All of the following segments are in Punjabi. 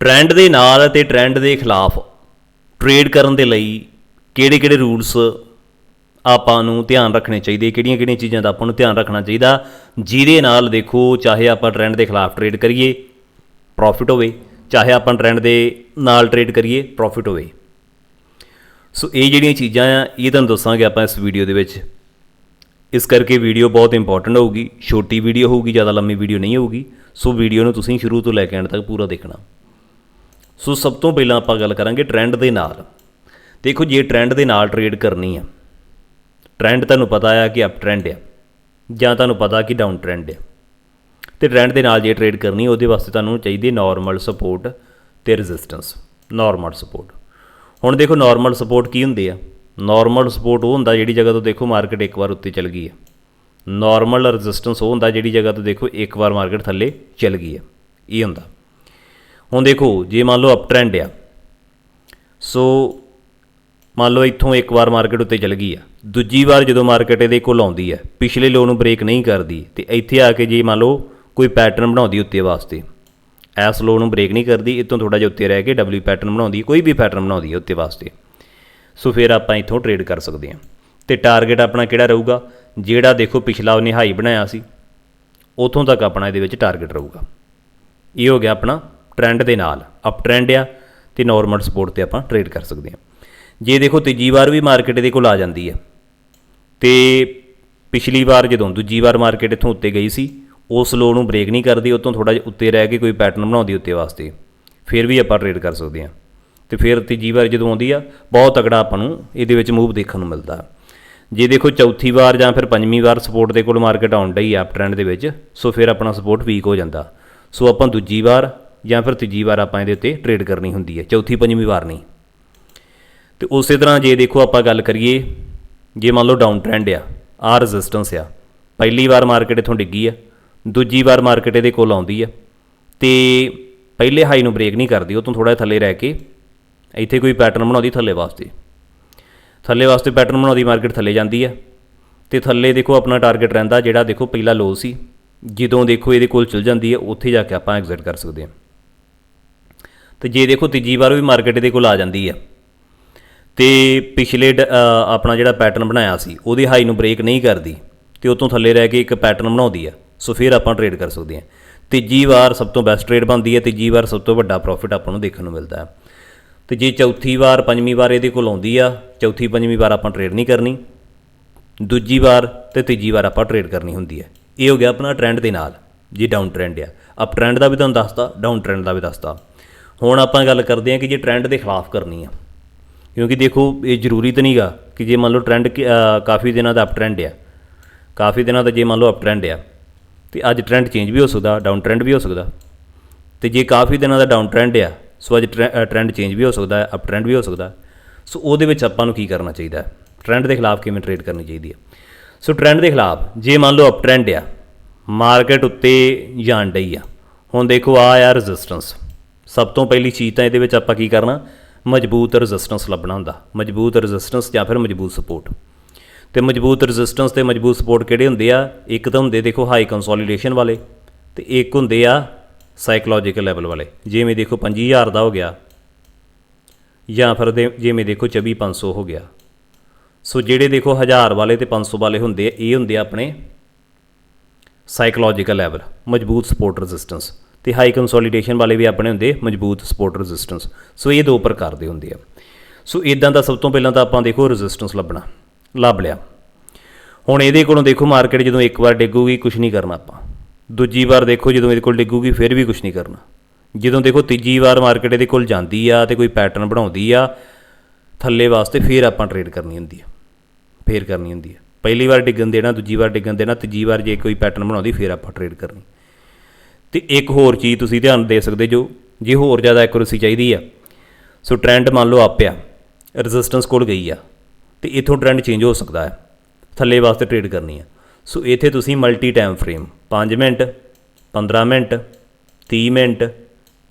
ਟ੍ਰੈਂਡ ਦੇ ਨਾਲ ਅਤੇ ਟ੍ਰੈਂਡ ਦੇ ਖਿਲਾਫ ਟ੍ਰੇਡ ਕਰਨ ਦੇ ਲਈ ਕਿਹੜੇ-ਕਿਹੜੇ ਰੂਲਸ ਆਪਾਂ ਨੂੰ ਧਿਆਨ ਰੱਖਣੇ ਚਾਹੀਦੇ ਕਿਹੜੀਆਂ-ਕਿਹੜੀਆਂ ਚੀਜ਼ਾਂ ਦਾ ਆਪਾਂ ਨੂੰ ਧਿਆਨ ਰੱਖਣਾ ਚਾਹੀਦਾ, ਜਿਹਦੇ ਨਾਲ ਦੇਖੋ ਚਾਹੇ ਆਪਾਂ ਟ੍ਰੈਂਡ ਦੇ ਖਿਲਾਫ ਟ੍ਰੇਡ ਕਰੀਏ ਪ੍ਰੋਫਿਟ ਹੋਵੇ, ਚਾਹੇ ਆਪਾਂ ਟ੍ਰੈਂਡ ਦੇ ਨਾਲ ਟ੍ਰੇਡ ਕਰੀਏ ਪ੍ਰੋਫਿਟ ਹੋਵੇ। ਸੋ ਇਹ ਜਿਹੜੀਆਂ ਚੀਜ਼ਾਂ ਆ, ਇਹ ਤੁਹਾਨੂੰ ਦੱਸਾਂਗੇ ਆਪਾਂ ਇਸ ਵੀਡੀਓ ਦੇ ਵਿੱਚ। ਇਸ ਕਰਕੇ ਵੀਡੀਓ ਬਹੁਤ ਇੰਪੋਰਟੈਂਟ ਹੋਊਗੀ, ਛੋਟੀ ਵੀਡੀਓ ਹੋਊਗੀ, ਜ਼ਿਆਦਾ ਲੰਮੀ ਵੀਡੀਓ ਨਹੀਂ ਹੋਊਗੀ। ਸੋ ਵੀਡੀਓ ਨੂੰ ਤੁਸੀਂ ਸ਼ੁਰੂ ਤੋਂ ਲੈ ਕੇ ਐਂਡ ਤੱਕ ਪੂਰਾ ਦੇਖਣਾ। ਸੋ ਸਭ ਤੋਂ ਪਹਿਲਾਂ ਆਪਾਂ ਗੱਲ ਕਰਾਂਗੇ ਟ੍ਰੈਂਡ ਦੇ ਨਾਲ। ਦੇਖੋ ਜੇ ਟ੍ਰੈਂਡ ਦੇ ਨਾਲ ਟ੍ਰੇਡ ਕਰਨੀ ਆ ਟ੍ਰੈਂਡ ਤੁਹਾਨੂੰ ਪਤਾ ਆ ਕਿ ਅਪ ਟ੍ਰੈਂਡ ਆ, ਜਾਂ ਤੁਹਾਨੂੰ ਪਤਾ ਕਿ ਡਾਊਨ ਟ੍ਰੈਂਡ ਆ। ਤੇ ਟ੍ਰੈਂਡ ਦੇ ਨਾਲ ਜੇ ਟ੍ਰੇਡ ਕਰਨੀ, ਉਹਦੇ ਵਾਸਤੇ ਤੁਹਾਨੂੰ ਚਾਹੀਦੀ ਨਾਰਮਲ ਸਪੋਰਟ ਤੇ ਰੈਜ਼ਿਸਟੈਂਸ ਨਾਰਮਲ ਸਪੋਰਟ ਹੁਣ ਦੇਖੋ ਨਾਰਮਲ ਸਪੋਰਟ ਕੀ ਹੁੰਦੀ ਆ? ਨਾਰਮਲ ਸਪੋਰਟ ਉਹ ਹੁੰਦਾ ਜਿਹੜੀ ਜਗ੍ਹਾ ਤੋਂ ਦੇਖੋ ਮਾਰਕੀਟ ਇੱਕ ਵਾਰ ਉੱਤੇ ਚਲ ਗਈ ਹੈ ਨਾਰਮਲ ਰੈਜ਼ਿਸਟੈਂਸ ਉਹ ਹੁੰਦਾ ਜਿਹੜੀ ਜਗ੍ਹਾ ਤੋਂ ਦੇਖੋ ਇੱਕ ਵਾਰ ਮਾਰਕੀਟ ਥੱਲੇ ਚਲ ਗਈ ਹੈ ਇਹ ਹੁੰਦਾ। ਹੁਣ ਦੇਖੋ, ਜੇ ਮੰਨ ਲਓ ਅਪ ਟ੍ਰੈਂਡ ਆ, ਸੋ ਮੰਨ ਲਓ ਇੱਥੋਂ ਇੱਕ ਵਾਰ ਮਾਰਕੀਟ ਉੱਤੇ ਚਲ ਗਈ ਆ, ਦੂਜੀ ਵਾਰ ਜਦੋਂ ਮਾਰਕੀਟ ਇਹਦੇ ਕੋਲ ਆਉਂਦੀ ਹੈ ਪਿਛਲੇ ਲੋ ਨੂੰ ਬ੍ਰੇਕ ਨਹੀਂ ਕਰਦੀ, ਤੇ ਇੱਥੇ ਆ ਕੇ ਜੇ ਮੰਨ ਲਓ ਕੋਈ ਪੈਟਰਨ ਬਣਾਉਂਦੀ ਉੱਤੇ ਵਾਸਤੇ, ਐਸ ਲੋ ਨੂੰ ਬ੍ਰੇਕ ਨਹੀਂ ਕਰਦੀ ਇਤੋਂ ਥੋੜਾ ਜਿਹਾ ਉੱਤੇ ਰਹਿ ਕੇ ਡਬਲਯੂ ਪੈਟਰਨ ਬਣਾਉਂਦੀ, ਕੋਈ ਵੀ ਪੈਟਰਨ ਬਣਾਉਂਦੀ ਹੈ ਉੱਤੇ ਵਾਸਤੇ, ਸੋ ਫਿਰ ਆਪਾਂ ਇੱਥੋਂ ਟ੍ਰੇਡ ਕਰ ਸਕਦੇ ਹਾਂ। ਤੇ ਟਾਰਗੇਟ ਆਪਣਾ ਕਿਹੜਾ ਰਹੂਗਾ? ਜਿਹੜਾ ਦੇਖੋ ਪਿਛਲਾ ਉਹਨੇ ਹਾਈ ਬਣਾਇਆ ਸੀ, ਉਥੋਂ ਤੱਕ ਆਪਣਾ ਇਹਦੇ ਵਿੱਚ ਟਾਰਗੇਟ ਰਹੂਗਾ। ਇਹ ਹੋ ਗਿਆ ਆਪਣਾ ਟ੍ਰੈਂਡ ਦੇ ਨਾਲ ਅਪ ਟ੍ਰੈਂਡ ਆ ਤੇ ਨਾਰਮਲ ਸਪੋਰਟ ਤੇ ਆਪਾਂ ਟ੍ਰੇਡ ਕਰ ਸਕਦੇ ਹਾਂ। ਜੇ ਦੇਖੋ ਤੀਜੀ ਵਾਰ ਵੀ ਮਾਰਕੀਟ ਇਹਦੇ ਕੋਲ ਆ ਜਾਂਦੀ ਹੈ ਤੇ ਪਿਛਲੀ ਵਾਰ ਜਦੋਂ ਦੂਜੀ ਵਾਰ ਮਾਰਕੀਟ ਇੱਥੋਂ ਉੱਤੇ ਗਈ ਸੀ ਉਸ ਲੋ ਨੂੰ ਬ੍ਰੇਕ ਨਹੀਂ ਕਰਦੀ, ਉਤੋਂ ਥੋੜਾ ਜਿਹਾ ਉੱਤੇ ਰਹਿ ਕੇ ਕੋਈ ਪੈਟਰਨ ਬਣਾਉਂਦੀ ਉੱਤੇ ਵਾਸਤੇ, ਫਿਰ ਵੀ ਆਪਾਂ ਟ੍ਰੇਡ ਕਰ ਸਕਦੇ ਹਾਂ। ਤੇ ਫਿਰ ਤੀਜੀ ਵਾਰ ਜਦੋਂ ਆਉਂਦੀ ਆ, ਬਹੁਤ ਤਕੜਾ ਆਪਾਂ ਨੂੰ ਇਹਦੇ ਵਿੱਚ ਮੂਵ ਦੇਖਣ ਨੂੰ ਮਿਲਦਾ। ਜੇ ਦੇਖੋ ਚੌਥੀ ਵਾਰ ਜਾਂ ਫਿਰ ਪੰਜਵੀਂ ਵਾਰ ਸਪੋਰਟ ਦੇ ਕੋਲ ਮਾਰਕੀਟ ਆਉਣ ਡਈ ਆ ਅਪ ਟ੍ਰੈਂਡ ਦੇ ਵਿੱਚ, ਸੋ ਫਿਰ ਆਪਣਾ ਸਪੋਰਟ ਵੀਕ ਹੋ ਜਾਂਦਾ। ਸੋ ਆਪਾਂ ਦੂਜੀ ਵਾਰ ਜਾਂ ਫਿਰ ਤੀਜੀ ਵਾਰ ਆਪਾਂ ਇਹਦੇ ਉੱਤੇ ਟ੍ਰੇਡ ਕਰਨੀ ਹੁੰਦੀ ਹੈ, ਚੌਥੀ, ਪੰਜਵੀਂ ਵਾਰ ਨਹੀਂ। ਤੇ ਉਸੇ ਤਰ੍ਹਾਂ ਜੇ ਦੇਖੋ ਆਪਾਂ ਗੱਲ ਕਰੀਏ, ਜੇ ਮੰਨ ਲਓ ਡਾਊਨ ਟ੍ਰੈਂਡ ਆ ਆ ਰੈਜ਼ਿਸਟੈਂਸ ਆ, ਪਹਿਲੀ ਵਾਰ ਮਾਰਕੀਟ ਇਥੋਂ ਡਿੱਗੀ ਆ, ਦੂਜੀ ਵਾਰ ਮਾਰਕੀਟ ਇਹਦੇ ਕੋਲ ਆਉਂਦੀ ਆ, ਤੇ ਪਹਿਲੇ ਹਾਈ ਨੂੰ ਬ੍ਰੇਕ ਨਹੀਂ ਕਰਦੀ, ਉਹ ਤੋਂ ਥੋੜਾ ਥੱਲੇ ਰਹਿ ਕੇ ਇੱਥੇ ਕੋਈ ਪੈਟਰਨ ਬਣਾਉਂਦੀ ਥੱਲੇ ਵਾਸਤੇ। ਥੱਲੇ ਵਾਸਤੇ ਪੈਟਰਨ ਬਣਾਉਂਦੀ ਮਾਰਕੀਟ ਥੱਲੇ ਜਾਂਦੀ ਆ, ਤੇ ਥੱਲੇ ਦੇਖੋ ਆਪਣਾ ਟਾਰਗੇਟ ਰਹਿੰਦਾ, ਜਿਹੜਾ ਦੇਖੋ ਪਹਿਲਾ ਲੋ ਸੀ, ਜਦੋਂ ਦੇਖੋ ਇਹਦੇ ਕੋਲ ਚਲ ਜਾਂਦੀ ਹੈ ਉੱਥੇ ਜਾ ਕੇ ਆਪਾਂ ਐਗਜ਼ਿਟ ਕਰ ਸਕਦੇ ਹਾਂ ਤੇ ਜੇ ਦੇਖੋ ਤੀਜੀ ਵਾਰ ਵੀ ਮਾਰਕੀਟ ਇਹਦੇ ਕੋਲ ਆ ਜਾਂਦੀ ਆ। ਤੇ ਪਿਛਲੇ ਡ- ਆਪਣਾ ਜਿਹੜਾ ਪੈਟਰਨ ਬਣਾਇਆ ਸੀ, ਉਹਦੀ ਹਾਈ ਨੂੰ ਬ੍ਰੇਕ ਨਹੀਂ ਕਰਦੀ, ਤੇ ਉਤੋਂ ਥੱਲੇ ਰਹਿ ਕੇ ਇੱਕ ਪੈਟਰਨ ਬਣਾਉਂਦੀ ਆ। ਸੋ ਫਿਰ ਆਪਾਂ ਟ੍ਰੇਡ ਕਰ ਸਕਦੇ ਹਾਂ ਤੀਜੀ ਵਾਰ ਸਭ ਤੋਂ ਬੈਸਟ ਟ੍ਰੇਡ ਬਣਦੀ ਹੈ ਤੀਜੀ ਵਾਰ ਸਭ ਤੋਂ ਵੱਡਾ ਪ੍ਰੋਫਿਟ ਆਪਾਂ ਨੂੰ ਦੇਖਣ ਨੂੰ ਮਿਲਦਾ ਹੈ ਤੇ ਜੇ ਚੌਥੀ ਵਾਰ, ਪੰਜਵੀਂ ਵਾਰ ਇਹਦੇ ਕੋਲ ਆਉਂਦੀ ਆ, ਚੌਥੀ, ਪੰਜਵੀਂ ਵਾਰ ਆਪਾਂ ਟ੍ਰੇਡ ਨਹੀਂ ਕਰਨੀ, ਦੂਜੀ ਵਾਰ ਤੇ ਤੀਜੀ ਵਾਰ ਆਪਾਂ ਟ੍ਰੇਡ ਕਰਨੀ ਹੁੰਦੀ ਹੈ ਇਹ ਹੋ ਗਿਆ ਆਪਣਾ ਟ੍ਰੈਂਡ ਦੇ ਨਾਲ, ਜੇ ਡਾਊਨ ਟ੍ਰੈਂਡ ਆ। ਅਪ ਟ੍ਰੈਂਡ ਦਾ ਵੀ ਤੁਹਾਨੂੰ ਦੱਸਦਾ ਡਾਊਨ ਟ੍ਰੈਂਡ ਦਾ ਵੀ ਦੱਸਦਾ ਹੁਣ ਆਪਾਂ ਗੱਲ ਕਰਦੇ ਹਾਂ ਕਿ ਜੇ ਟ੍ਰੈਂਡ ਦੇ ਖਿਲਾਫ ਕਰਨੀ ਆ। ਕਿਉਂਕਿ ਦੇਖੋ, ਇਹ ਜ਼ਰੂਰੀ ਤਾਂ ਨਹੀਂਗਾ ਕਿ ਜੇ ਮੰਨ ਲਓ ਟ੍ਰੈਂਡ ਕਾਫੀ ਦਿਨਾਂ ਦਾ ਅਪ ਟ੍ਰੈਂਡ ਆ। ਕਾਫੀ ਦਿਨਾਂ ਦਾ ਜੇ ਮੰਨ ਲਓ ਅਪ ਟ੍ਰੈਂਡ ਆ, ਤੇ ਅੱਜ ਟ੍ਰੈਂਡ ਚੇਂਜ ਵੀ ਹੋ ਸਕਦਾ ਡਾਊਨ ਟ੍ਰੈਂਡ ਵੀ ਹੋ ਸਕਦਾ। ਤੇ ਜੇ ਕਾਫੀ ਦਿਨਾਂ ਦਾ ਡਾਊਨ ਟ੍ਰੈਂਡ ਆ, ਸੋ ਅੱਜ ਟ੍ਰੈਂਡ ਚੇਂਜ ਵੀ ਹੋ ਸਕਦਾ ਹੈ ਅਪ ਟ੍ਰੈਂਡ ਵੀ ਹੋ ਸਕਦਾ। ਸੋ ਉਹਦੇ ਵਿੱਚ ਆਪਾਂ ਨੂੰ ਕੀ ਕਰਨਾ ਚਾਹੀਦਾ? ਹੈ ਟ੍ਰੈਂਡ ਦੇ ਖਿਲਾਫ ਕਿਵੇਂ ਟ੍ਰੇਡ ਕਰਨੀ ਚਾਹੀਦੀ ਹੈ ਸੋ ਟ੍ਰੈਂਡ ਦੇ ਖਿਲਾਫ, ਜੇ ਮੰਨ ਲਓ ਅਪ ਟ੍ਰੈਂਡ ਆ ਮਾਰਕੀਟ ਉੱਤੇ ਜਾਣ ਡਈ ਆ। ਹੁਣ ਦੇਖੋ, ਆ ਆ ਰੈਜ਼ਿਸਟੈਂਸ ਸਭ ਤੋਂ ਪਹਿਲੀ ਚੀਜ਼ ਤਾਂ ਇਹਦੇ ਵਿੱਚ ਆਪਾਂ ਕੀ ਕਰਨਾ? ਮਜ਼ਬੂਤ ਰੈਜ਼ਿਸਟੈਂਸ ਲੱਭਣਾ ਹੁੰਦਾ। ਮਜ਼ਬੂਤ ਰੈਜ਼ਿਸਟੈਂਸ ਜਾਂ ਫਿਰ ਮਜ਼ਬੂਤ ਸਪੋਰਟ ਤੇ ਮਜ਼ਬੂਤ ਰੈਜ਼ਿਸਟੈਂਸ ਤੇ ਮਜ਼ਬੂਤ ਸਪੋਰਟ ਕਿਹੜੇ ਹੁੰਦੇ ਆ? ਇੱਕ ਤਾਂ ਹੁੰਦੇ ਦੇਖੋ ਹਾਈ ਕੰਸੋਲੀਡੇਸ਼ਨ ਵਾਲੇ ਤੇ ਇੱਕ ਹੁੰਦੇ ਆ ਸਾਈਕੋਲੋਜੀਕਲ ਲੈਵਲ ਵਾਲੇ। ਜਿਵੇਂ ਦੇਖੋ 25000 ਦਾ ਹੋ ਗਿਆ ਜਾਂ ਫਿਰ ਦੇ ਜਿਵੇਂ ਦੇਖੋ 24500 ਹੋ ਗਿਆ। ਸੋ ਜਿਹੜੇ ਦੇਖੋ 1000 ਵਾਲੇ ਤੇ 500 ਵਾਲੇ ਹੁੰਦੇ ਆ, ਇਹ ਹੁੰਦੇ ਆ ਆਪਣੇ ਸਾਈਕੋਲੋਜੀਕਲ ਲੈਵਲ ਮਜ਼ਬੂਤ ਸਪੋਰਟ ਰੈਜ਼ਿਸਟੈਂਸ ਤੇ ਹਾਈ ਕੰਸੋਲੀਡੇਸ਼ਨ ਵਾਲੇ ਵੀ ਆਪਣੇ ਹੁੰਦੇ ਮਜ਼ਬੂਤ ਸਪੋਰਟ ਰੈਜ਼ਿਸਟੈਂਸ ਸੋ ਇਹ ਦੋ ਪ੍ਰਕਾਰ ਦੇ ਹੁੰਦੇ ਆ। ਸੋ ਇਦਾਂ ਦਾ ਸਭ ਤੋਂ ਪਹਿਲਾਂ ਤਾਂ ਆਪਾਂ ਦੇਖੋ ਰੈਜ਼ਿਸਟੈਂਸ ਲੱਭਣਾ, ਲੱਭ ਲਿਆ। ਹੁਣ ਇਹਦੇ ਕੋਲੋਂ ਦੇਖੋ ਮਾਰਕੀਟ ਜਦੋਂ ਇੱਕ ਵਾਰ ਡਿੱਗੂਗੀ ਕੁਝ ਨਹੀਂ ਕਰਨਾ ਆਪਾਂ। ਦੂਜੀ ਵਾਰ ਦੇਖੋ ਜਦੋਂ ਇਹਦੇ ਕੋਲ ਡਿੱਗੂਗੀ, ਫਿਰ ਵੀ ਕੁਝ ਨਹੀਂ ਕਰਨਾ। ਜਦੋਂ ਦੇਖੋ ਤੀਜੀ ਵਾਰ ਮਾਰਕੀਟ ਇਹਦੇ ਕੋਲ ਜਾਂਦੀ ਆ ਤੇ ਕੋਈ ਪੈਟਰਨ ਬਣਾਉਂਦੀ ਆ, ਥੱਲੇ ਵਾਸਤੇ ਫਿਰ ਆਪਾਂ ਟ੍ਰੇਡ ਕਰਨੀ ਹੁੰਦੀ ਆ। ਫੇਰ ਕਰਨੀ ਹੁੰਦੀ ਹੈ ਪਹਿਲੀ ਵਾਰ ਡਿੱਗਣ ਦੇਣਾ, ਦੂਜੀ ਵਾਰ ਡਿੱਗਣ ਦੇਣਾ, ਤੀਜੀ ਵਾਰ ਜੇ ਕੋਈ ਪੈਟਰਨ ਬਣਾਉਂਦੀ, ਫਿਰ ਆਪਾਂ ਟ੍ਰੇਡ ਕਰਨੀ। ਤੇ ਇੱਕ ਹੋਰ ਚੀਜ਼ ਤੁਸੀਂ ਧਿਆਨ ਦੇ ਸਕਦੇ ਜੋ, ਜੇ ਹੋਰ ਜ਼ਿਆਦਾ ਐਕੂਰੇਸੀ ਚਾਹੀਦੀ ਆ। ਸੋ ਟ੍ਰੈਂਡ ਮੰਨ ਲਓ ਆਪਿਆ ਰੈਜ਼ਿਸਟੈਂਸ ਕੋਲ ਗਈ ਆ, ਤੇ ਇਥੋਂ ਟ੍ਰੈਂਡ ਚੇਂਜ ਹੋ ਸਕਦਾ ਹੈ, ਥੱਲੇ ਵਾਸਤੇ ਟ੍ਰੇਡ ਕਰਨੀ ਆ। ਸੋ ਇੱਥੇ ਤੁਸੀਂ multi time frame 5 minute 15 minute 30 minute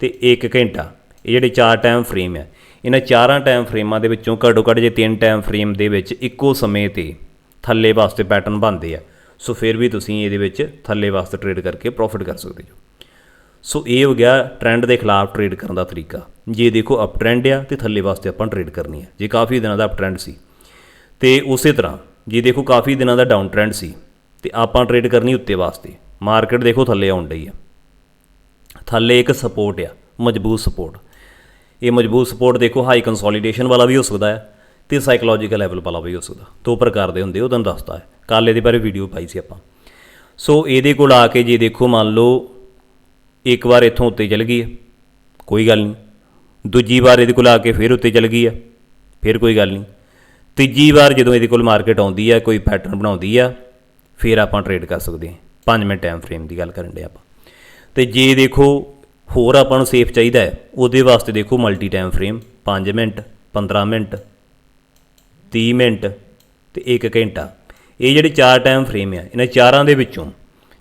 ਤੇ 1 ਘੰਟਾ, ਇਹ ਜਿਹੜੇ ਚਾਰ ਟਾਈਮ ਫਰੇਮ ਆ, ਇਹਨਾਂ ਚਾਰਾਂ ਟਾਈਮ ਫਰੇਮਾਂ ਦੇ ਵਿੱਚੋਂ ਘੱਟੋ ਘੱਟ ਜੇ ਤਿੰਨ ਟਾਈਮ ਫਰੇਮ ਦੇ ਵਿੱਚ ਇੱਕੋ ਸਮੇਂ ਤੇ ਥੱਲੇ ਵਾਸਤੇ ਪੈਟਰਨ ਬਣਦੇ ਆ ਸੋ ਫਿਰ ਵੀ ਤੁਸੀਂ ਇਹਦੇ ਵਿੱਚ ਥੱਲੇ ਵਾਸਤੇ ਟ੍ਰੇਡ ਕਰਕੇ ਪ੍ਰੋਫਿਟ ਕਰ ਸਕਦੇ ਹੋ। ਸੋ ਇਹ ਹੋ ਗਿਆ ਟ੍ਰੈਂਡ ਦੇ ਖਿਲਾਫ ਟ੍ਰੇਡ ਕਰਨ ਦਾ ਤਰੀਕਾ। ਜੇ ਦੇਖੋ ਅਪ ਟ੍ਰੈਂਡ ਆ ਤੇ ਥੱਲੇ ਵਾਸਤੇ ਆਪਾਂ ਟ੍ਰੇਡ ਕਰਨੀ ਹੈ ਜੇ ਕਾਫੀ ਦਿਨਾਂ ਦਾ ਅਪ ਟ੍ਰੈਂਡ ਸੀ। ਤੇ ਉਸੇ ਤਰ੍ਹਾਂ ਜੇ ਦੇਖੋ ਕਾਫੀ ਦਿਨਾਂ ਦਾ ਡਾਊਨ ਟ੍ਰੈਂਡ ਸੀ, ਤੇ ਆਪਾਂ ਟ੍ਰੇਡ ਕਰਨੀ ਉੱਤੇ ਵਾਸਤੇ। ਮਾਰਕੀਟ ਦੇਖੋ ਥੱਲੇ ਆਉਣ ਡਈ ਆ। ਥੱਲੇ ਇੱਕ ਸਪੋਰਟ ਆ, ਮਜ਼ਬੂਤ ਸਪੋਰਟ ਇਹ ਮਜ਼ਬੂਤ ਸਪੋਰਟ ਦੇਖੋ ਹਾਈ ਕੰਸੋਲੀਡੇਸ਼ਨ ਵਾਲਾ ਵੀ ਹੋ ਸਕਦਾ ਹੈ ਤੇ ਸਾਈਕੋਲੋਜੀਕਲ ਲੈਵਲ ਵਾਲਾ ਵੀ ਹੋ ਸਕਦਾ। ਦੋ ਪ੍ਰਕਾਰ ਦੇ ਹੁੰਦੇ ਉਹ ਤੁਹਾਨੂੰ ਦੱਸਦਾ ਹੈ ਕੱਲ੍ਹ ਇਹਦੇ ਬਾਰੇ ਵੀਡੀਓ ਪਾਈ ਸੀ ਆਪਾਂ। ਸੋ ਇਹਦੇ ਕੋਲ ਆ ਕੇ ਜੇ ਦੇਖੋ ਮੰਨ ਲਓ ਇੱਕ ਵਾਰ ਇੱਥੋਂ ਉੱਤੇ ਚਲ ਗਈ ਹੈ। ਕੋਈ ਗੱਲ ਨਹੀਂ। ਦੂਜੀ ਵਾਰ ਇਹਦੇ ਕੋਲ ਆ ਕੇ ਫਿਰ ਉੱਤੇ ਚਲ ਗਈ ਹੈ। ਫਿਰ ਕੋਈ ਗੱਲ ਨਹੀਂ। ਤੀਜੀ ਵਾਰ ਜਦੋਂ ਇਹਦੇ ਕੋਲ ਮਾਰਕੀਟ ਆਉਂਦੀ ਹੈ, ਕੋਈ ਪੈਟਰਨ ਬਣਾਉਂਦੀ ਆ ਫਿਰ ਆਪਾਂ ਟ੍ਰੇਡ ਕਰ ਸਕਦੇ ਹਾਂ। 5 ਮਿੰਟ ਟਾਈਮ ਫਰੇਮ ਦੀ ਗੱਲ ਕਰਨ ਦੇ ਆਪਾਂ। ਤੇ ਜੇ ਦੇਖੋ, ਹੋਰ ਆਪਾਂ ਨੂੰ ਸੇਫ ਚਾਹੀਦਾ ਹੈ, ਉਹਦੇ ਵਾਸਤੇ ਦੇਖੋ multi time frame 5 minute 15 minute 30 minute ਤੇ 1 ਘੰਟਾ। ਇਹ ਜਿਹੜੇ ਚਾਰ ਟਾਈਮ ਫਰੇਮ ਆ, ਇਹਨਾਂ ਚਾਰਾਂ ਦੇ ਵਿੱਚੋਂ,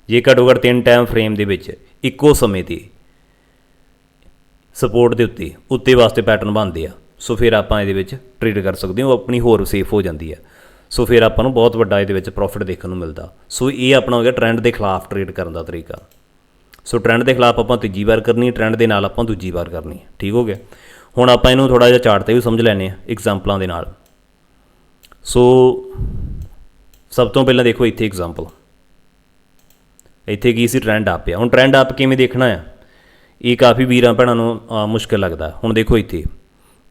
ਜੇ ਘੱਟੋ ਘੱਟ ਤਿੰਨ ਟਾਈਮ ਫਰੇਮ ਦੇ ਵਿੱਚ ਇੱਕੋ ਸਮੇਂ ਤੇ ਸਪੋਰਟ ਦੇ ਉੱਤੇ ਉੱਤੇ ਵਾਸਤੇ ਪੈਟਰਨ ਬਣਦੇ ਆ। ਸੋ ਫਿਰ ਆਪਾਂ ਇਹਦੇ ਵਿੱਚ ਟ੍ਰੇਡ ਕਰ ਸਕਦੇ ਹਾਂ, ਉਹ ਆਪਣੀ ਹੋਰ ਸੇਫ ਹੋ ਜਾਂਦੀ ਹੈ ਸੋ ਫਿਰ ਆਪਾਂ ਨੂੰ ਬਹੁਤ ਵੱਡਾ ਇਹਦੇ ਵਿੱਚ ਪ੍ਰੋਫਿਟ ਦੇਖਣ ਨੂੰ ਮਿਲਦਾ। ਸੋ ਇਹ ਆਪਣਾ ਹੋ ਗਿਆ ਟ੍ਰੈਂਡ ਦੇ ਖਿਲਾਫ ਟ੍ਰੇਡ ਕਰਨ ਦਾ ਤਰੀਕਾ। ਸੋ ਟ੍ਰੈਂਡ ਦੇ ਖਿਲਾਫ ਆਪਾਂ ਤੀਜੀ ਵਾਰ ਕਰਨੀ ਹੈ ਟ੍ਰੈਂਡ ਦੇ ਨਾਲ ਆਪਾਂ ਦੂਜੀ ਵਾਰ ਕਰਨੀ। ਹੈ ਠੀਕ ਹੋ ਗਿਆ? ਹੁਣ ਆਪਾਂ ਇਹਨੂੰ ਥੋੜਾ ਜਿਹਾ ਚਾਰਟ ਤੇ ਵੀ ਸਮਝ ਲੈਣੇ ਆ ਐਗਜ਼ਾਮਪਲਾਂ ਦੇ ਨਾਲ। ਸੋ ਸਭ ਤੋਂ ਪਹਿਲਾਂ ਦੇਖੋ ਇੱਥੇ ਐਗਜ਼ਾਮਪਲ ਇੱਥੇ ਕੀ ਸੀ? ਟ੍ਰੈਂਡ ਅਪ ਆ। ਹੁਣ ਟ੍ਰੈਂਡ ਅਪ ਕਿਵੇਂ ਦੇਖਣਾ ਆ? ਇਹ ਕਾਫੀ ਵੀਰਾਂ ਭੈਣਾਂ ਨੂੰ ਅ, ਮੁਸ਼ਕਿਲ ਲੱਗਦਾ। ਹੁਣ ਦੇਖੋ ਇੱਥੇ।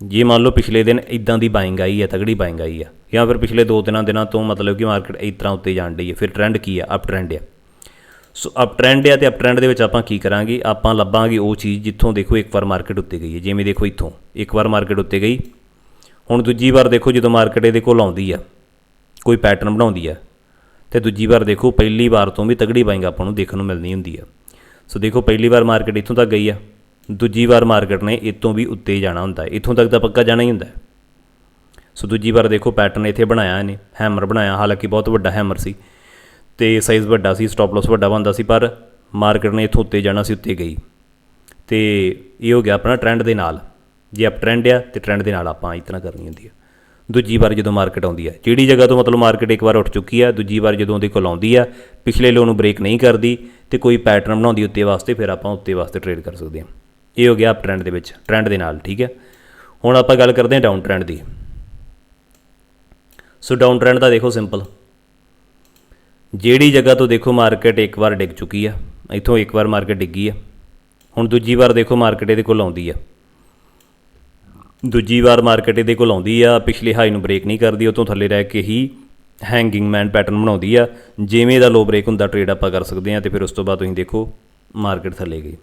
ਜੇ ਮੰਨ ਲਓ ਪਿਛਲੇ ਦਿਨ ਇਦਾਂ ਦੀ ਬਾਇੰਗ ਆਈ ਹੈ ਤਗੜੀ ਬਾਇੰਗ ਆਈ ਆ ਜਾਂ ਫਿਰ ਪਿਛਲੇ ਦੋ ਤਿੰਨਾਂ ਦਿਨਾਂ ਤੋਂ ਮਤਲਬ ਕਿ ਮਾਰਕੀਟ ਇਸ ਤਰ੍ਹਾਂ ਉੱਤੇ ਜਾਣ ਡਈ ਹੈ ਫਿਰ ਟ੍ਰੈਂਡ ਕੀ ਆ? ਅਪ ਟ੍ਰੈਂਡ ਆ। ਸੋ ਅਪ ਟ੍ਰੈਂਡ ਆ ਤੇ ਅਪ ਟ੍ਰੈਂਡ ਦੇ ਵਿੱਚ ਆਪਾਂ ਕੀ ਕਰਾਂਗੇ? ਆਪਾਂ ਲੱਭਾਂਗੇ ਉਹ ਚੀਜ਼ ਜਿੱਥੋਂ ਦੇਖੋ ਇੱਕ ਵਾਰ ਮਾਰਕੀਟ ਉੱਤੇ ਗਈ ਹੈ ਜਿਵੇਂ ਦੇਖੋ ਇੱਥੋਂ ਇੱਕ ਵਾਰ ਮਾਰਕੀਟ ਉੱਤੇ ਗਈ। ਹੁਣ ਦੂਜੀ ਵਾਰ ਦੇਖੋ ਜਦੋਂ ਮਾਰਕੀਟ ਇਹਦੇ ਕੋਲ ਆਉਂਦੀ ਆ ਕੋਈ ਪੈਟਰਨ ਬਣਾਉਂਦੀ ਆ ਤੇ ਦੂਜੀ ਵਾਰ ਦੇਖੋ, ਪਹਿਲੀ ਵਾਰ ਤੋਂ ਵੀ ਤਗੜੀ ਬਾਈਂਗ ਆਪਾਂ ਨੂੰ ਦੇਖਣ ਨੂੰ ਮਿਲਣੀ ਹੁੰਦੀ ਆ। ਸੋ ਦੇਖੋ, ਪਹਿਲੀ ਵਾਰ ਮਾਰਕੀਟ ਇੱਥੋਂ ਤੱਕ ਗਈ ਆ। ਦੂਜੀ ਵਾਰ ਮਾਰਕੀਟ ਨੇ ਇਤੋਂ ਵੀ ਉੱਤੇ ਜਾਣਾ ਹੁੰਦਾ। ਇੱਥੋਂ ਤੱਕ ਤਾਂ ਪੱਕਾ ਜਾਣਾ ਹੀ ਹੁੰਦਾ। ਸੋ ਦੂਜੀ ਵਾਰ ਦੇਖੋ ਪੈਟਰਨ ਇੱਥੇ ਬਣਾਇਆ ਇਹਨੇ। ਹੈਮਰ ਬਣਾਇਆ, ਹਾਲਾਂਕਿ ਬਹੁਤ ਵੱਡਾ ਹੈਮਰ ਸੀ। ਤੇ ਸਾਈਜ਼ ਵੱਡਾ ਸੀ ਸਟਾਪ ਲਾਸ ਵੱਡਾ ਬੰਦਾ ਸੀ, ਪਰ ਮਾਰਕੀਟ ਨੇ ਇੱਥੋਂ ਉੱਤੇ ਜਾਣਾ ਸੀ, ਉੱਤੇ ਗਈ। ਤੇ ਇਹ ਹੋ ਗਿਆ ਆਪਣਾ ਟ੍ਰੈਂਡ ਦੇ ਨਾਲ। ਜੇ ਆਪ ਟ੍ਰੈਂਡ ਆ, ਤੇ ਟ੍ਰੈਂਡ ਦੇ ਨਾਲ ਆਪਾਂ ਇਸ ਤਰ੍ਹਾਂ ਕਰਨੀ ਹੁੰਦੀ ਹੈ ਦੂਜੀ ਵਾਰ ਜਦੋਂ ਮਾਰਕੀਟ ਆਉਂਦੀ ਹੈ। ਜਿਹੜੀ ਜਗ੍ਹਾ ਤੋਂ ਮਤਲਬ ਮਾਰਕੀਟ ਇੱਕ ਵਾਰ ਉੱਠ ਚੁੱਕੀ ਆ ਦੂਜੀ ਵਾਰ ਜਦੋਂ ਉਹਦੇ ਕੋਲ ਆਉਂਦੀ ਆ ਪਿਛਲੇ ਲੋ ਨੂੰ ਬ੍ਰੇਕ ਨਹੀਂ ਕਰਦੀ ਤੇ ਕੋਈ ਪੈਟਰਨ ਬਣਾਉਂਦੀ ਉੱਤੇ ਵਾਸਤੇ, ਫਿਰ ਆਪਾਂ ਉੱਤੇ ਵਾਸਤੇ ਟ੍ਰੇਡ ਕਰ ਸਕਦੇ ਹਾਂ। ਇਹ ਹੋ ਗਿਆ ਅਪ ਟ੍ਰੈਂਡ ਦੇ ਵਿੱਚ ਟ੍ਰੈਂਡ ਦੇ ਨਾਲ, ਠੀਕ ਹੈ? ਹੁਣ ਆਪਾਂ ਗੱਲ ਕਰਦੇ ਹਾਂ ਡਾਊਨ ਟ੍ਰੈਂਡ ਦੀ। ਸੋ ਡਾਊਨ ਟ੍ਰੈਂਡ ਦਾ ਦੇਖੋ ਸਿੰਪਲ ਜਿਹੜੀ ਜਗ੍ਹਾ ਤੋਂ ਦੇਖੋ ਮਾਰਕੀਟ ਇੱਕ ਵਾਰ ਡਿੱਗ ਚੁੱਕੀ ਆ ਇੱਥੋਂ ਇੱਕ ਵਾਰ ਮਾਰਕੀਟ ਡਿੱਗੀ ਆ ਹੁਣ ਦੂਜੀ ਵਾਰ ਦੇਖੋ ਮਾਰਕੀਟ ਇਹਦੇ ਕੋਲ ਆਉਂਦੀ ਆ ਦੂਜੀ ਵਾਰ ਮਾਰਕੀਟ ਇਹਦੇ ਕੋਲ ਆਉਂਦੀ ਆ, ਪਿਛਲੇ ਹਾਈ ਨੂੰ ਬ੍ਰੇਕ ਨਹੀਂ ਕਰਦੀ ਉਹ ਤੋਂ ਥੱਲੇ ਰਹਿ ਕੇ ਹੀ ਹੈਂਗਿੰਗ ਮੈਨ ਪੈਟਰਨ ਬਣਾਉਂਦੀ ਆ। ਜਿਵੇਂ ਦਾ ਲੋ ਬ੍ਰੇਕ ਹੁੰਦਾ ਟ੍ਰੇਡ ਆਪਾਂ ਕਰ ਸਕਦੇ ਆ ਤੇ ਫਿਰ ਉਸ ਤੋਂ ਬਾਅਦ ਤੁਸੀਂ ਦੇਖੋ ਮਾਰਕੀਟ ਥੱਲੇ ਗਈ।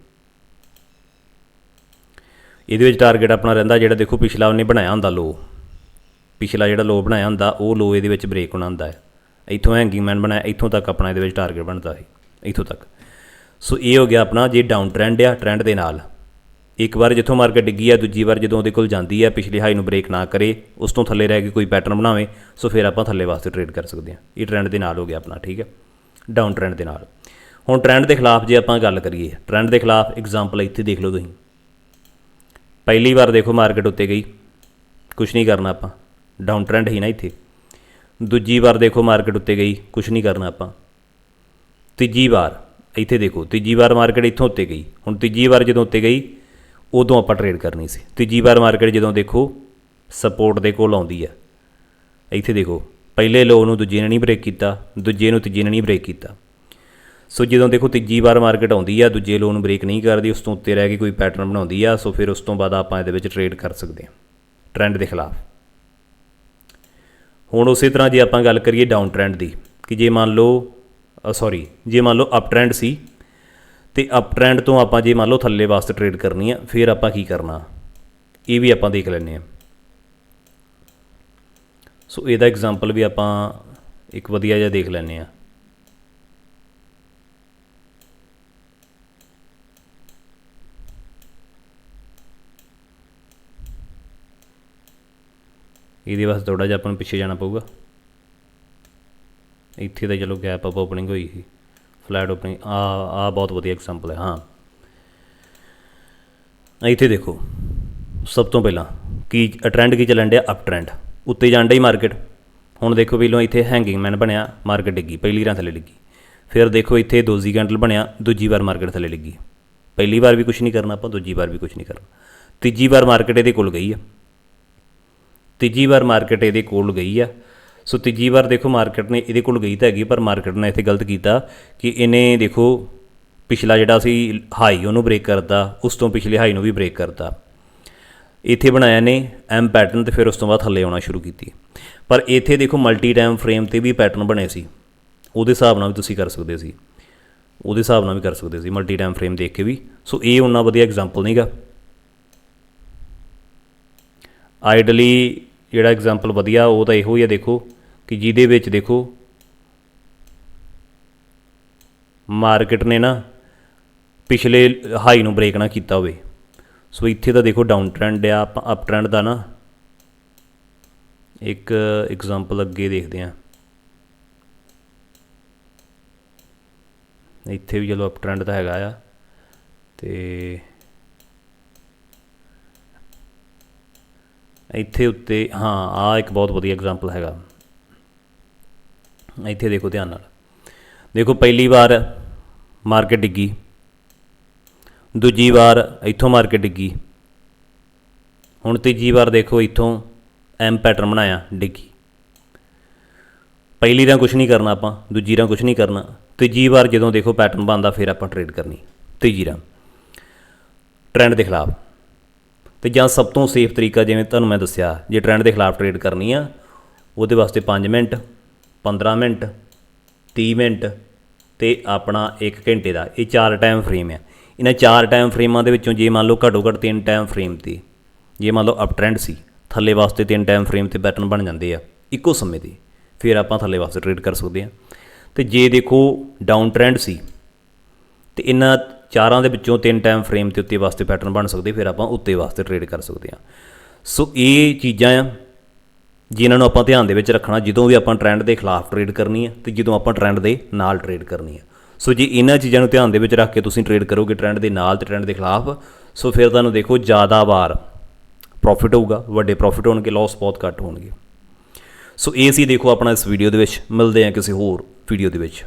ਇਹਦੇ ਵਿੱਚ ਟਾਰਗੇਟ ਆਪਣਾ ਰਹਿੰਦਾ ਜਿਹੜਾ ਦੇਖੋ ਪਿਛਲਾ ਉਹਨੇ ਬਣਾਇਆ ਹੁੰਦਾ ਲੋ ਪਿਛਲਾ ਜਿਹੜਾ ਲੋ ਬਣਾਇਆ ਹੁੰਦਾ, ਉਹ ਲੋ ਇਹਦੇ ਵਿੱਚ ਬ੍ਰੇਕ ਹੋਣਾ ਹੁੰਦਾ ਹੈ। ਇੱਥੋਂ ਹੈਂਗਿੰਗ ਮੈਨ ਬਣਾਇਆ, ਇੱਥੋਂ ਤੱਕ ਆਪਣਾ ਇਹਦੇ ਵਿੱਚ ਟਾਰਗੇਟ ਬਣਦਾ ਹੈ ਇੱਥੋਂ ਤੱਕ। ਸੋ ਇਹ ਹੋ ਗਿਆ ਆਪਣਾ ਜੇ ਡਾਊਨ ਟ੍ਰੈਂਡ ਆ ਟ੍ਰੈਂਡ ਦੇ ਨਾਲ। ਇੱਕ ਵਾਰ ਜਿੱਥੋਂ ਮਾਰਕੀਟ ਡਿੱਗੀ ਆ, ਦੂਜੀ ਵਾਰ ਜਦੋਂ ਉਹਦੇ ਕੋਲ ਜਾਂਦੀ ਆ, ਪਿਛਲੀ ਹਾਈ ਨੂੰ ਬ੍ਰੇਕ ਨਾ ਕਰੇ, ਉਸ ਤੋਂ ਥੱਲੇ ਰਹਿ ਕੇ ਕੋਈ ਪੈਟਰਨ ਬਣਾਵੇ, ਸੋ ਫਿਰ ਆਪਾਂ ਥੱਲੇ ਵਾਸਤੇ ਟ੍ਰੇਡ ਕਰ ਸਕਦੇ ਹਾਂ ਇਹ ਟ੍ਰੈਂਡ ਦੇ ਨਾਲ ਹੋ ਗਿਆ ਆਪਣਾ, ਠੀਕ ਹੈ ਡਾਊਨ ਟ੍ਰੈਂਡ ਦੇ ਨਾਲ। ਹੁਣ ਟ੍ਰੈਂਡ ਦੇ ਖਿਲਾਫ ਜੇ ਆਪਾਂ ਗੱਲ ਕਰੀਏ, ਟ੍ਰੈਂਡ ਦੇ ਖਿਲਾਫ ਐਗਜ਼ਾਮਪਲ ਇੱਥੇ ਦੇਖ ਲਓ ਤੁਸੀਂ। ਪਹਿਲੀ ਵਾਰ ਦੇਖੋ ਮਾਰਕੀਟ ਉੱਤੇ ਗਈ ਕੁਝ ਨਹੀਂ ਕਰਨਾ ਆਪਾਂ, ਡਾਊਨ ਟ੍ਰੈਂਡ ਹੀ ਨਾ ਇੱਥੇ। ਦੂਜੀ ਵਾਰ ਦੇਖੋ ਮਾਰਕੀਟ ਉੱਤੇ ਗਈ ਕੁਝ ਨਹੀਂ ਕਰਨਾ ਆਪਾਂ। ਤੀਜੀ ਵਾਰ, ਇੱਥੇ ਦੇਖੋ, ਤੀਜੀ ਵਾਰ ਮਾਰਕੀਟ ਇੱਥੋਂ ਉੱਤੇ ਗਈ। ਹੁਣ ਤੀਜੀ ਵਾਰ ਜਦੋਂ ਉੱਤੇ ਗਈ ਉਦੋਂ ਆਪਾਂ ਟ੍ਰੇਡ ਕਰਨੀ ਸੀ। ਤੀਜੀ ਵਾਰ ਮਾਰਕੀਟ ਜਦੋਂ ਦੇਖੋ ਸਪੋਰਟ ਦੇ ਕੋਲ ਆਉਂਦੀ ਆ। ਇੱਥੇ ਦੇਖੋ, ਪਹਿਲੇ ਲੋ ਨੂੰ ਦੂਜੇ ਨੇ ਨਹੀਂ ਬ੍ਰੇਕ ਕੀਤਾ, ਦੂਜੇ ਨੂੰ ਤੀਜੇ ਨੇ ਨਹੀਂ ਬ੍ਰੇਕ ਕੀਤਾ। ਸੋ ਜਦੋਂ ਦੇਖੋ ਤੀਜੀ ਵਾਰ ਮਾਰਕੀਟ ਆਉਂਦੀ ਆ, ਦੂਜੇ ਲੋ ਨੂੰ ਬ੍ਰੇਕ ਨਹੀਂ ਕਰਦੀ, ਉਸ ਤੋਂ ਉੱਤੇ ਰਹਿ ਕੇ ਕੋਈ ਪੈਟਰਨ ਬਣਾਉਂਦੀ ਆ, ਸੋ ਫਿਰ ਉਸ ਤੋਂ ਬਾਅਦ ਆਪਾਂ ਇਹਦੇ ਵਿੱਚ ਟ੍ਰੇਡ ਕਰ ਸਕਦੇ ਹਾਂ ਟ੍ਰੈਂਡ ਦੇ ਖਿਲਾਫ। ਹੁਣ ਉਸੇ ਤਰ੍ਹਾਂ ਜੇ ਆਪਾਂ ਗੱਲ ਕਰੀਏ ਡਾਊਨ ਟ੍ਰੈਂਡ ਦੀ, ਕਿ ਜੇ ਮੰਨ ਲਓ ਸੌਰੀ ਜੇ ਮੰਨ ਲਓ ਅਪ ਟ੍ਰੈਂਡ ਸੀ ਤੇ ਅਪ ਟ੍ਰੈਂਡ ਤੋਂ ਆਪਾਂ ਜੇ ਮੰਨ ਲਓ ਥੱਲੇ ਵਾਸਤੇ ਟ੍ਰੇਡ ਕਰਨੀ ਆ, ਫਿਰ ਆਪਾਂ ਕੀ ਕਰਨਾ? ਇਹ ਵੀ ਆਪਾਂ ਦੇਖ ਲੈਂਦੇ ਆ। ਸੋ ਇਹਦਾ ਐਗਜ਼ਾਮਪਲ ਵੀ ਆਪਾਂ ਇੱਕ ਵਧੀਆ ਜਿਹਾ ਦੇਖ ਲੈਂਦੇ ਆ। ਇਹਦੇ ਵਾਸਤੇ ਥੋੜਾ ਜਿਹਾ ਆਪਾਂ ਨੂੰ ਪਿੱਛੇ ਜਾਣਾ ਪਊਗਾ। ਇੱਥੇ ਤਾਂ ਚਲੋ ਗੈਪ ਅਪ ਓਪਨਿੰਗ ਹੋਈ ਸੀ। ਫਲੈਟ ਓਪਨਿੰਗ, ਆ ਆ ਬਹੁਤ ਵਧੀਆ ਐਗਜ਼ਾਮਪਲ ਹੈ, ਹਾਂ। ਇੱਥੇ ਦੇਖੋ, ਸਭ ਤੋਂ ਪਹਿਲਾਂ ਕੀ ਟ੍ਰੈਂਡ ਕੀ ਚੱਲਣ ਡਿਆ? ਅਪ ਟ੍ਰੈਂਡ ਉੱਤੇ ਜਾਣ ਡਈ ਮਾਰਕੀਟ ਹੁਣ ਦੇਖੋ ਪਹਿਲਾਂ ਇੱਥੇ ਹੈਂਗਿੰਗ ਮੈਨ ਬਣਿਆ ਮਾਰਕੀਟ ਡਿੱਗੀ, ਪਹਿਲੀ ਰਾਂ ਥੱਲੇ ਡਿੱਗੀ। ਫਿਰ ਦੇਖੋ ਇੱਥੇ ਦੋਜੀ ਕੈਂਡਲ ਬਣਿਆ, ਦੂਜੀ ਵਾਰ ਮਾਰਕੀਟ ਥੱਲੇ ਡਿੱਗੀ। ਪਹਿਲੀ ਵਾਰ ਵੀ ਕੁਝ ਨਹੀਂ ਕਰਨਾ ਆਪਾਂ, ਦੂਜੀ ਵਾਰ ਵੀ ਕੁਝ ਨਹੀਂ ਕਰਨਾ। ਤੀਜੀ ਵਾਰ ਮਾਰਕੀਟ ਇਹਦੇ ਕੋਲ ਗਈ ਆ। ਤੀਜੀ ਵਾਰ ਮਾਰਕੀਟ ਇਹਦੇ ਕੋਲ ਗਈ ਆ। ਸੋ ਤੀਜੀ ਵਾਰ ਦੇਖੋ ਮਾਰਕੀਟ ਨੇ ਇਹਦੇ ਕੋਲ ਗਈ ਤਾਂ ਹੈਗੀ, ਪਰ ਮਾਰਕੀਟ ਨੇ ਇੱਥੇ ਗਲਤ ਕੀਤਾ ਕਿ ਇਹਨੇ ਦੇਖੋ ਪਿਛਲਾ ਜਿਹੜਾ ਸੀ ਹਾਈ ਉਹਨੂੰ ਬ੍ਰੇਕ ਕਰਤਾ, ਉਸ ਤੋਂ ਪਿਛਲੇ ਹਾਈ ਨੂੰ ਵੀ ਬ੍ਰੇਕ ਕਰਤਾ। ਇੱਥੇ ਬਣਾਇਆ ਨੇ ਐਮ ਪੈਟਰਨ ਤੇ ਫਿਰ ਉਸ ਤੋਂ ਬਾਅਦ ਥੱਲੇ ਆਉਣਾ ਸ਼ੁਰੂ ਕੀਤੀ। ਪਰ ਇੱਥੇ ਦੇਖੋ ਮਲਟੀ ਟਾਈਮ ਫਰੇਮ ਤੇ ਵੀ ਪੈਟਰਨ ਬਣੇ ਸੀ। ਉਹਦੇ ਹਿਸਾਬ ਨਾਲ ਵੀ ਤੁਸੀਂ ਕਰ ਸਕਦੇ ਸੀ। ਉਹਦੇ ਹਿਸਾਬ ਨਾਲ ਵੀ ਕਰ ਸਕਦੇ ਸੀ ਮਲਟੀ ਟਾਈਮ ਫਰੇਮ ਦੇਖ ਕੇ ਵੀ। ਸੋ ਇਹ ਉਹਨਾਂ ਵਧੀਆ ਐਗਜ਼ਾਮਪਲ ਨਹੀਂਗਾ ਆਈਡਲੀ ਜਿਹੜਾ ਐਗਜ਼ਾਮਪਲ ਵਧੀਆ, ਉਹ ਤਾਂ ਇਹੋ ਹੀ ਆ, ਦੇਖੋ, ਕਿ ਜਿਹਦੇ ਵਿੱਚ ਦੇਖੋ ਮਾਰਕੀਟ ਨੇ ਨਾ ਪਿਛਲੇ ਹਾਈ ਨੂੰ ਬ੍ਰੇਕ ਨਾ ਕੀਤਾ ਹੋਵੇ। ਸੋ ਇੱਥੇ ਤਾਂ ਦੇਖੋ ਡਾਊਨ ਟ੍ਰੈਂਡ ਆ, ਆਪਾਂ ਅਪ ਟ੍ਰੈਂਡ ਦਾ ਨਾ ਇੱਕ ਐਗਜ਼ਾਮਪਲ ਅੱਗੇ ਦੇਖਦੇ ਹਾਂ। ਇੱਥੇ ਵੀ ਚਲੋ ਅਪ ਟ੍ਰੈਂਡ ਤਾਂ ਹੈਗਾ ਆ, ਤੇ ਇੱਥੇ ਉੱਤੇ, ਹਾਂ, ਆ ਇੱਕ ਬਹੁਤ ਵਧੀਆ ਐਗਜ਼ਾਮਪਲ ਹੈਗਾ। ਇੱਥੇ ਦੇਖੋ ਧਿਆਨ ਨਾਲ। ਦੇਖੋ ਪਹਿਲੀ ਵਾਰ ਮਾਰਕੀਟ ਡਿੱਗੀ। ਦੂਜੀ ਵਾਰ ਇੱਥੋਂ ਮਾਰਕੀਟ ਡਿੱਗੀ। ਹੁਣ ਤੀਜੀ ਵਾਰ ਦੇਖੋ ਇੱਥੋਂ ਐਮ ਪੈਟਰਨ ਬਣਾਇਆ, ਡਿੱਗੀ। ਪਹਿਲੀ ਰਾਂ ਕੁਝ ਨਹੀਂ ਕਰਨਾ ਆਪਾਂ, ਦੂਜੀ ਰਾਂ ਕੁਝ ਨਹੀਂ ਕਰਨਾ। ਤੀਜੀ ਵਾਰ ਜਦੋਂ ਦੇਖੋ ਪੈਟਰਨ ਬਣਦਾ, ਫਿਰ ਆਪਾਂ ਟ੍ਰੇਡ ਕਰਨੀ। ਤੀਜੀ ਰਾਂ ਟ੍ਰੈਂਡ ਦੇ ਖਿਲਾਫ। ਤੇ ਜਾਂ ਸਭ ਤੋਂ ਸੇਫ ਤਰੀਕਾ ਜਿਵੇਂ ਤੁਹਾਨੂੰ ਮੈਂ ਦੱਸਿਆ, ਜੇ ਟ੍ਰੈਂਡ ਦੇ ਖਿਲਾਫ ਟ੍ਰੇਡ ਕਰਨੀ ਆ, ਉਹਦੇ ਵਾਸਤੇ 5 ਮਿੰਟ 15 ਮਿੰਟ 30 ਮਿੰਟ ਤੇ ਆਪਣਾ 1 ਘੰਟੇ ਦਾ। ਇਹ ਚਾਰ ਟਾਈਮ ਫਰੇਮ ਆ। ਇਹਨਾਂ ਚਾਰ ਟਾਈਮ ਫਰੇਮਾਂ ਦੇ ਵਿੱਚੋਂ ਜੇ ਮੰਨ ਲਓ ਘੱਟੋ ਘੱਟ ਤਿੰਨ ਟਾਈਮ ਫਰੇਮ ਤੇ, ਜੇ ਮੰਨ ਲਓ ਅਪ ਟ੍ਰੈਂਡ ਸੀ, ਥੱਲੇ ਵਾਸਤੇ ਤਿੰਨ ਟਾਈਮ ਫਰੇਮ ਤੇ ਪੈਟਰਨ ਬਣ ਜਾਂਦੇ ਆ, ਇੱਕੋ ਸਮੇਂ ਤੇ ਫਿਰ ਆਪਾਂ ਥੱਲੇ ਵਾਸਤੇ ਟ੍ਰੇਡ ਕਰ ਸਕਦੇ ਆ। ਤੇ ਜੇ ਦੇਖੋ ਡਾਊਨ ਟ੍ਰੈਂਡ ਸੀ, ਤੇ ਇਹਨਾਂ ਚਾਰਾਂ ਦੇ ਵਿੱਚੋਂ ਤਿੰਨ ਟਾਈਮ ਫਰੇਮ ਤੇ ਉੱਤੇ ਵਾਸਤੇ ਪੈਟਰਨ ਬਣ ਸਕਦੇ ਫਿਰ ਆਪਾਂ ਉੱਤੇ ਵਾਸਤੇ ਟ੍ਰੇਡ ਕਰ ਸਕਦੇ ਹਾਂ। ਸੋ ਇਹ ਚੀਜ਼ਾਂ ਆ, ਜਿਨ੍ਹਾਂ ਨੂੰ ਆਪਾਂ ਧਿਆਨ ਦੇ ਵਿੱਚ ਰੱਖਣਾ, ਜਦੋਂ ਵੀ ਆਪਾਂ ਟ੍ਰੈਂਡ ਦੇ ਖਿਲਾਫ ਟ੍ਰੇਡ ਕਰਨੀ ਹੈ ਤੇ ਜਦੋਂ ਆਪਾਂ ਟ੍ਰੈਂਡ ਦੇ ਨਾਲ ਟ੍ਰੇਡ ਕਰਨੀ ਹੈ। ਸੋ ਜੇ ਇਹਨਾਂ ਚੀਜ਼ਾਂ ਨੂੰ ਧਿਆਨ ਦੇ ਵਿੱਚ ਰੱਖ ਕੇ ਤੁਸੀਂ ਟ੍ਰੇਡ ਕਰੋਗੇ ਟ੍ਰੈਂਡ ਦੇ ਨਾਲ ਤੇ ਟ੍ਰੈਂਡ ਦੇ ਖਿਲਾਫ, ਸੋ ਫਿਰ ਤੁਹਾਨੂੰ ਦੇਖੋ ਜ਼ਿਆਦਾ ਵਾਰ ਪ੍ਰੋਫਿਟ ਹੋਊਗਾ, ਵੱਡੇ ਪ੍ਰੋਫਿਟ ਹੋਣਗੇ ਲਾਸ ਬਹੁਤ ਘੱਟ ਹੋਣਗੇ। ਸੋ ਇਹ ਸੀ ਦੇਖੋ ਆਪਣਾ ਇਸ ਵੀਡੀਓ ਦੇ ਵਿੱਚ, ਮਿਲਦੇ ਹਾਂ ਕਿਸੇ ਹੋਰ ਵੀਡੀਓ ਦੇ ਵਿੱਚ।